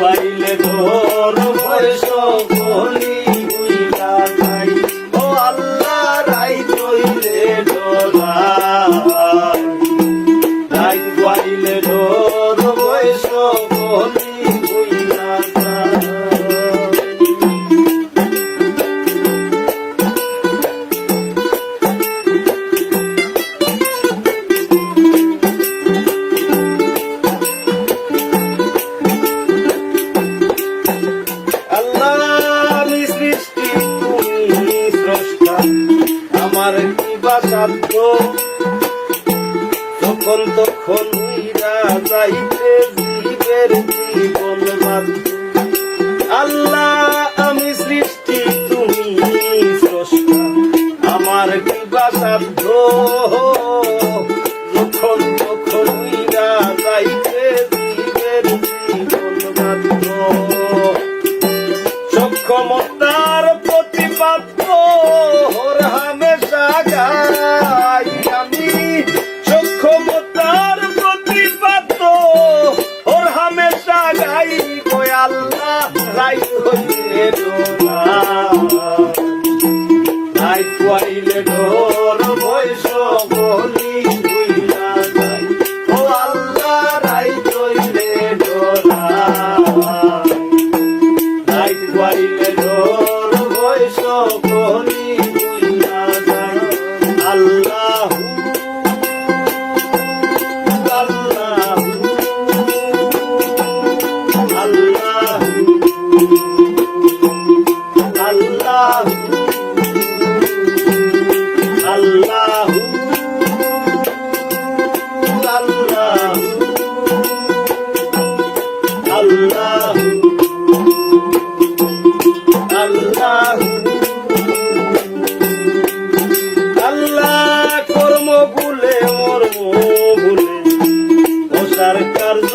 পাইলে ধর পয়সা বলি। যখন তখন হইরা যাইতে জীবের জীবন আল্লাহ, আমি সৃষ্টি, তুমি আমার কি বা সাধ্য যখন তখন গাইতে গাইলে জোর বয়স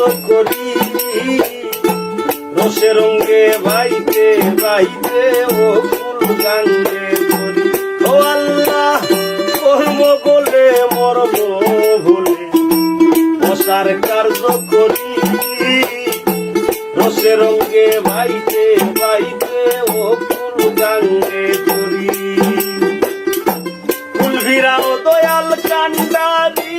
কার্য করি। রসে রঙ্গে বাইতে বাইতে ও ফুল গাঙ্গে করি ও আল্লাহ, কর্ম বলে মর্ম ভুলে রসার কার্য করি। রসে রঙ্গে বাইতে বাইতে ও ফুল গাঙ্গে করি ফুল ভিরাও দয়াল কান্ডারি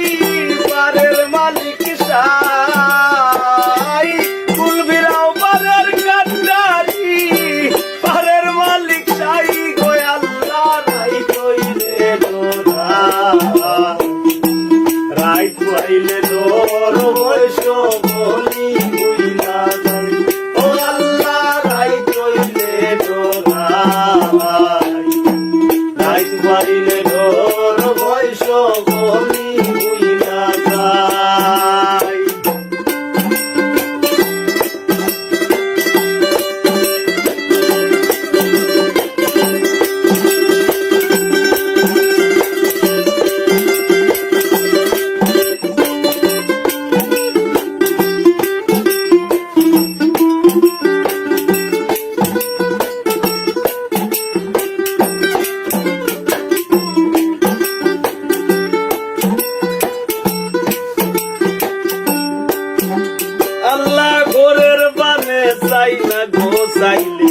আল্লাহ ঘরের বানে চাই না গো চাইলে।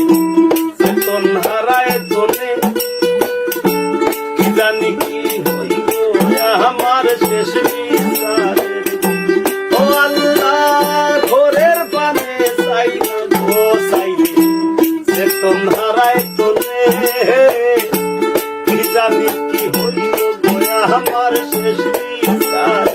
চেতন হারায় তোলে কি জানি কি হইব আমার শেষ ও ঘরের বানে চাই না গো চাইলে। চেতন হারায় তোলে কি জানি কি আমার শেষ বিচারের।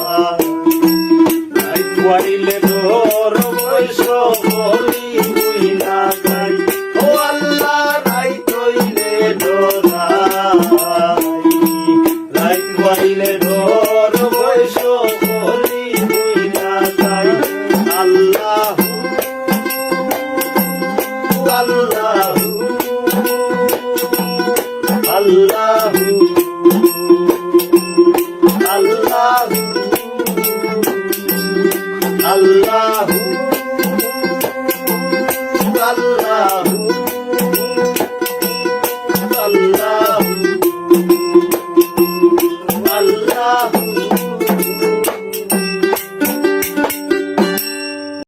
I do what he love.